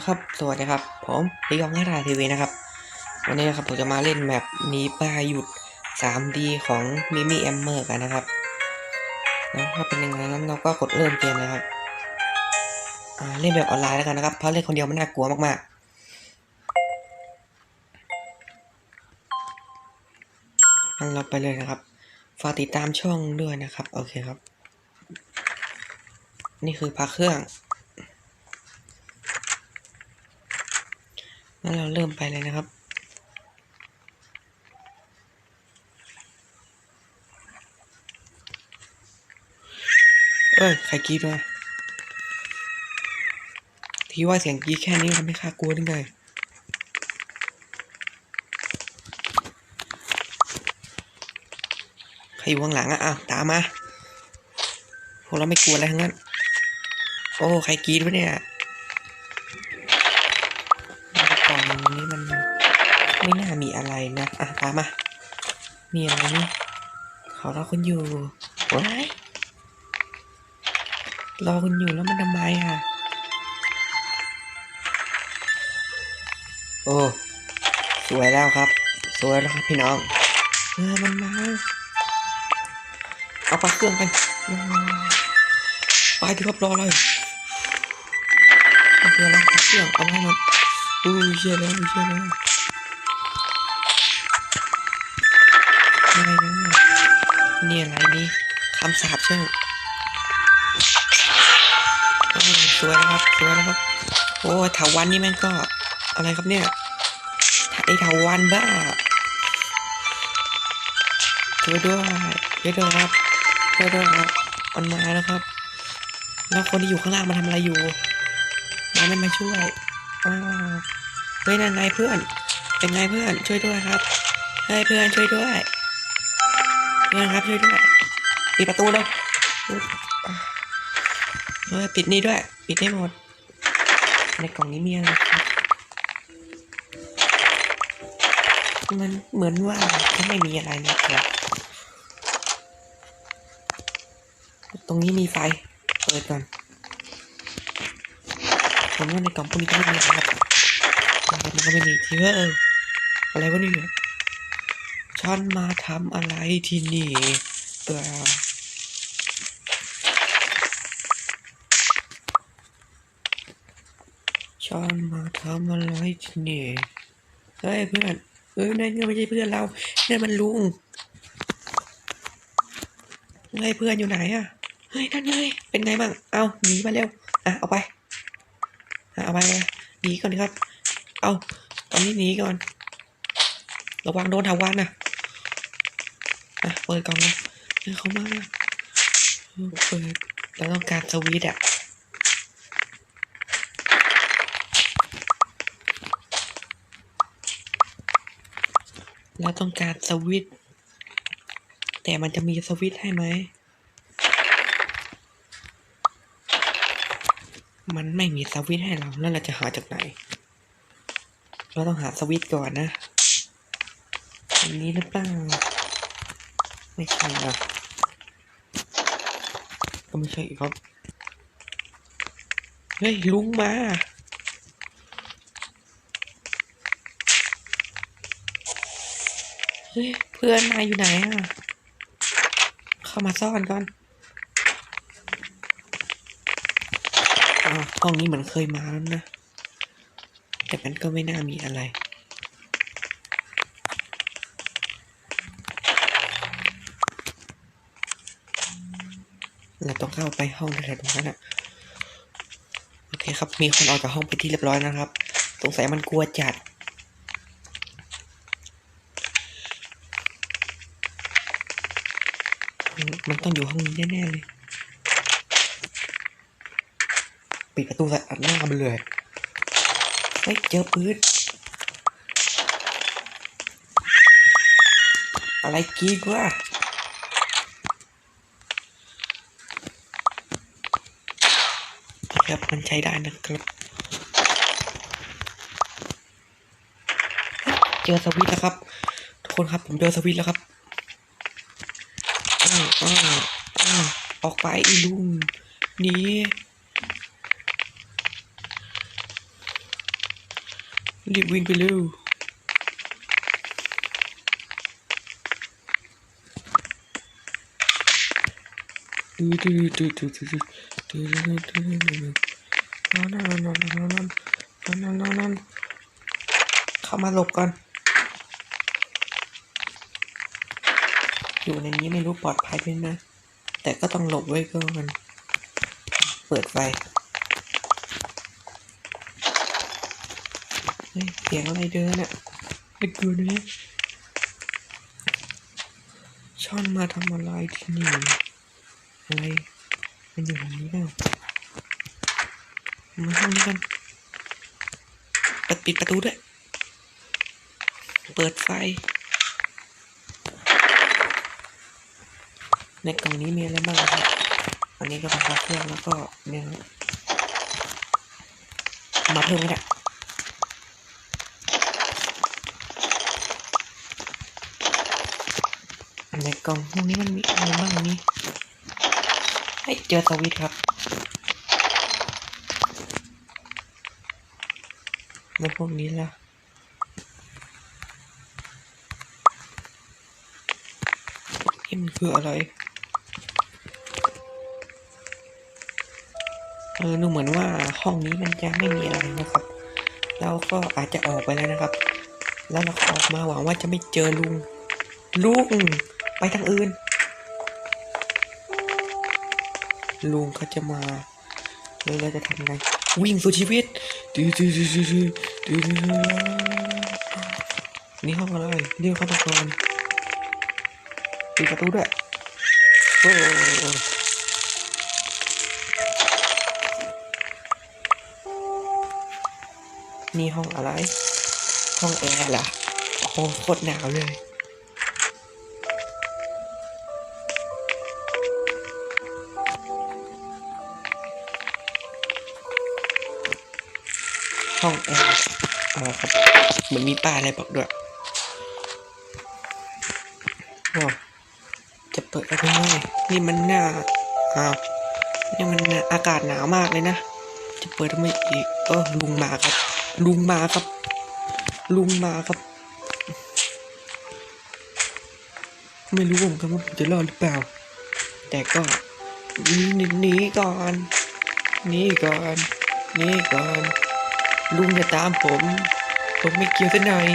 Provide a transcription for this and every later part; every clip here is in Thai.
ะครับ สวัสดีครับ ผมดิยองนาราทีวีนะครับ วันนี้นะครับผมจะมาเล่นแมปนีปลาหยุด 3D ของมิมี่แอมเมอร์กันนะครับแล้วถ้าเป็นยังไงนั้นเราก็กดเริ่มเกมเลยครับเล่นแบบออนไลน์แล้วกันนะครับ เพราะเล่นคนเดียวมันน่ากลัวมากๆงั้นเราไปเลยนะครับ ฝากติดตามช่องด้วยนะครับ โอเคครับ นี่คือพักเครื่อง งั้นเราเริ่มไปเลยนะครับ เอ้ยใครกรีดวะที่ว่าเสียงกรีดแค่นี้ทำให้ข้ากลัวได้ไงใครอยู่ข้างหลังอะอ้าวตามมาพวกเราไม่กลัวอะไรทั้งนั้น โอ้ ใครกรีดวะเนี่ย ไม่น่ามีอะไรนะ อะตามมา มีอะไรนี่เขารอคุณอยู่ว้ายรอคุณอยู่แล้วมันทำไมอะ โอ้ สวยแล้วครับ สวยแล้วครับพี่น้อง เออมันมา เอาปลั๊กเครื่องไปไปที่ครับรอเลยเอาเครื่องแล้วปลั๊กเครื่องเอาให้หมดอุ้เชี่ยแล้วอุ้เชี่ยแล้ว อะไรนะนี่อะไรนี่คำสาปใช่ไหมสวยนะครับสวยนะครับ โอ้ถาวันนี่แม่งก็อะไรครับเนี่ยไอถาวันบ้าช่วยด้วยช่วยด้วยครับช่วยด้วยครับมันมาแล้วครับ แล้วคนที่อยู่ข้างล่างมันทำอะไรอยู่มันไม่มาช่วยอ้เฮ้ยนั่นไงเพื่อน เป็นไงเพื่อนช่วยด้วยครับเฮ้ยเพื่อนช่วยด้วย เพื่ครับช่วยด้วยปิดประตูเลยเฮ้ยปิดนี่ด้วย ปิดให้หมด ในกล่องนี้มีอะไรครับ มันเหมือนว่าจะไม่มีอะไรนะครับตรงนี้มีไฟ เปิดก่อนผมว่าในกล่องพวกนี้ก็ไม่มีครับอะไมันก็ไม่มีทีว่าเอออะไรวะเนี่ย ฉันมาทำอะไรที่นี่เออฉันมาทำอะไรที่นี่เฮ้ยเพื่อนเอ้ยนั่นก็ไม่ใช่เพื่อนเรานั่นมันลุงเฮ้ยเพื่อนอยู่ไหนอะเฮ้ยนั่นไงเป็นไงบ้างเอาหนีมาเร็วอะเอาไปเอาไปเลยหนีก่อนครับ เอาตอนนี้หนีก่อน ระวังโดนถาวันนะ ปิดก่องเลยเฮ้ยเขามาเปิดเราต้องการสวิตอะเราต้องการสวิตแต่มันจะมีสวิตให้ไหม มันไม่มีสวิตให้เรา แล้วเราจะหาจากไหน เราต้องหาสวิตก่อนนะอันนี้หรือเปล่า ไม่ใช่นะก็ไม่ใช่อีกครับ เฮ้ย ลุงมาเฮ้ยเพื่อนนายอยู่ไหนอะ เข้ามาซ่อนก่อนอ่าห้องนี้เหมือนเคยมาแล้วนะ แต่มันก็ไม่น่ามีอะไร เราต้องเข้าไปห้องแถวๆตรงนั้นอะโอเคครับ มีคนออกจากห้องไปที่เรียบร้อยนะครับ สงสัยมันกลัวจัด มันต้องอยู่ห้องนี้แน่ๆเลย ปิดประตูใส่อัดหน้ามันเลยเฮ้ยเจอปืนอะไรกรีดวะ ครับ มันใช้ได้นะครับเจอสวิตแล้วครับ ทุกคนครับผมเจอสวิตแล้วครับอ้าวอ้าวอ้าวออกไปอีลุงนี้รีบวิ่งไปเร็ว นอนนอนนอนนอนนอนนอนนอนนอนเข้ามาหลบก่อน อยู่ในนี้ไม่รู้ปลอดภัยไหมนะ แต่ก็ต้องหลบไว้ก่อนเปิดไฟเสียงอะไรเดินอะไม่กลัวนะช่อนมาทำอะไรที่นี่ อะไรมันอยู่ตรงนี้แล้วมาห้องนี้กันปิดปิดประตูด้วย เปิดไฟ ในกล่องนี้มีอะไรบ้างครับ อันนี้ก็เป็นพระเครื่องแล้วก็เนี่ยครับเอมาเพิ่มก็ได้ในกล่องพวกนี้มันมีอะไรบ้างนี่ ให้เจอสวิตครับแล้วพวกนี้ล่ะนี่มันคืออะไร เออดูเหมือนว่าห้องนี้มันจะไม่มีอะไรนะครับแล้วก็อาจจะออกไปแล้วนะครับ แล้วเราออกมาหวังว่าจะไม่เจอลุง ลุง ไปทางอื่น ลุงเขาจะมาแล้วเราจะทำไง วิ่งสู่ชีวิตดื้อดื้อดื้อดื้อดื้อนี่ห้องอะไรเรียกเข้ามาก่อนปิดประตูด้วยโอ้นี่ห้องอะไร ห้องแอร์เหรอโอ้โหโคตรหนาวเลย ห้องแอร์อ่าครับเหมือนมีป้ายอะไรบอกด้วยว้จะเปิดอะไรง่ายนี่มันหน้าอ้าวนี่มันอากาศหนาวมากเลยนะ จะเปิดทำไมอีกเออลุงมาครับ ลุงมาครับ ลุงมาครับ ไม่รู้ผมครับว่าผมจะรอดหรือเปล่า แต่ก็หนีหนีก่อนหนีก่อนหนีก่อน ลุงอย่าตามผม ผมไม่เกี่ยวซะหน่อย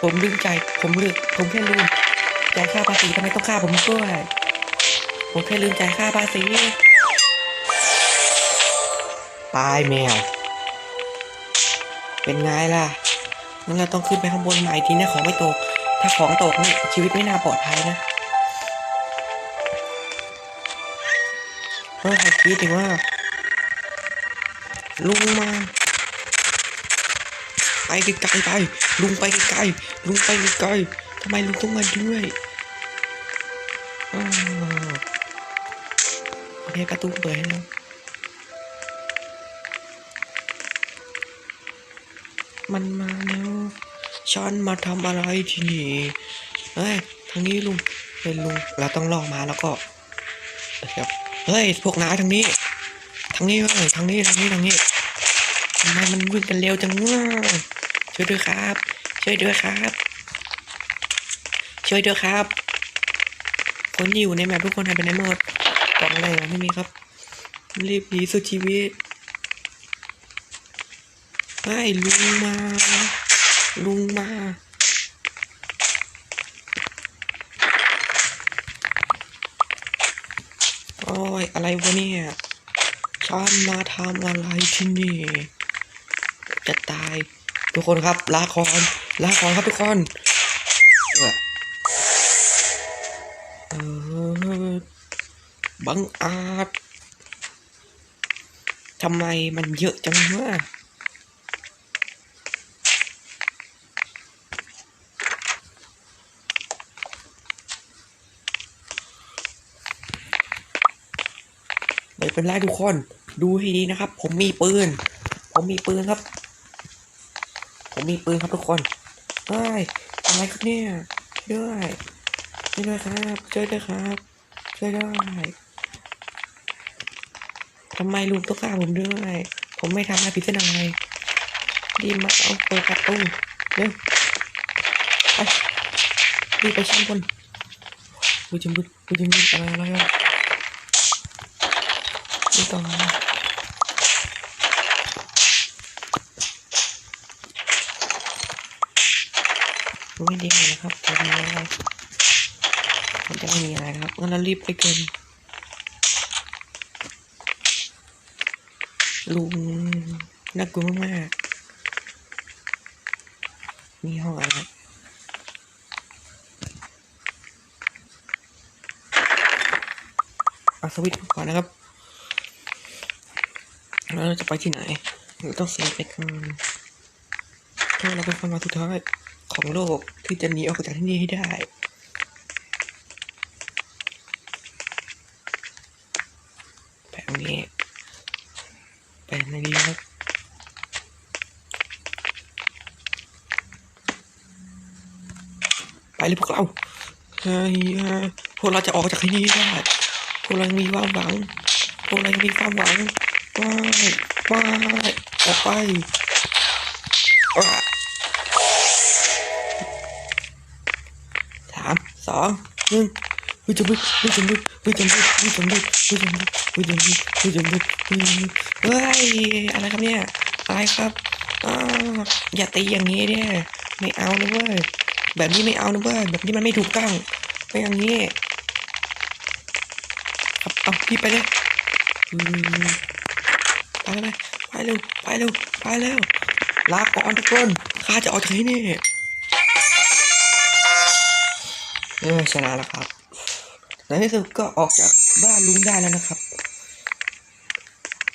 ผมลืมใจายผมลืมผมแค่ลืมจ่ายค่าภาษีทำไมต้องฆ่าผมด้วย ผมแค่ลืมจ่ายค่าภาษีตายแมว เป็นไงล่ะงั้นเราต้องขึ้นไปข้างบนใหม่ทีนะของไม่ตก ถ้าของตกนี่ชีวิตไม่น่าปลอดภัยนะเฮ้ยใครคิดถึงว่าลุงมา ไปไกลๆไป ลุงไปไกลๆลุงไปไกลๆทำไมลุงต้องมาด้วยอ้าวโอเคประตูเปิดให้แล้วมันมาแล้วช้อนมาทำอะไรที่นี่เฮ้ยทางนี้ลุงเฮ้ยลุงเราต้องล่อมาแล้วก็ครับเฮ้ยพวกนายทางนี้ทางนี้เว้ยทางนี้ทางนี้ทางนี้ทำไมมันวิ่งกันเร็วจังวะ ช่วยด้วยครับ ช่วยด้วยครับ ช่วยด้วยครับ คนที่อยู่ในแมปทุกคนหายไปไหนหมดกล่องอะไรเหรอไม่มีครับ รีบหนีสุดชีวิตไอ้ลุงมา ลุงมาโอ้ยอะไรวะเนี่ยช้อนมาทำอะไรที่นี่ จะตาย ทุกคนครับ ลาคอนลาคอนครับทุกคนเออเออบังอาจทำไมมันเยอะจังวะไม่เป็นไรทุกคน ดูให้ดีนะครับ ผมมีปืน ผมมีปืนครับ ผมมีปืนครับทุกคนเฮ้ยอะไรครับเนี่ยด้วยช่วยด้วยครับช่วยด้วยครับช่วยด้วยทำไมลุงต้องฆ่าผมด้วย ผมไม่ทำอะไรผิดสักหน่อยรีมาเอาเปิดประตูเร็วไปรีไปชั้นบนกูจะมุดกูจะมุดอะไรอะไรอะไม่ต้องนะไม่ดีเลยนะครับจะมีอะไรมันจะไม่มีอะไรครับงั้นเรารีบไปเกินลุงน่ากลัวมากๆมีห้องอะไรเอาสวิตช์ก่อนนะครับ แล้วเราจะไปที่ไหน เราต้องเซฟไปก่อนถ้าเราเป็นคนมาสุดท้าย ของโลกที่จะหนีออกจากที่นี่ให้ได้แบบนี้ไปไหนดีครับไปเลยพวกเราเฮ้ยพวกเราจะออกจากที่นี่ได้พวกเรามีความหวังพวกเรามีความหวังว้ายว้ายออกไปว้า สามสองหนึ่งวิจมุดวิจมุดวิจมุดวิจมุดวิจมุดวิจมุดวิจมุดวิจมุดเฮ้ยอะไรครับเนี่ยอะไรครับอ้าอย่าตีอย่างนี้เนี่ยไม่เอานะเว้ยแบบนี้ไม่เอานะเว้ยแบบนี้มันไม่ถูกต้องไม่อย่างนี้ครับเอาพี่ไปเลยไปเลยไปเร็วไปเร็วไปเร็วลาก่อนทุกคนข้าจะออกจากที่นี่ เออชนะแล้วครับในที่สุดก็ออกจากบ้านลุงได้แล้วนะครับ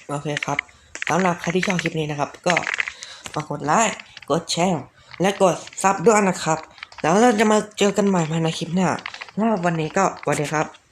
โอเคครับสำหรับใครที่ชอบคลิปนี้นะครับ ก็มากกดไลค์ กดแชร์ และกดซับด้วยนะครับ แล้วเราจะมาเจอกันใหม่ภายในคลิปหน้าแล้ววันนี้ก็สวัสดีครับ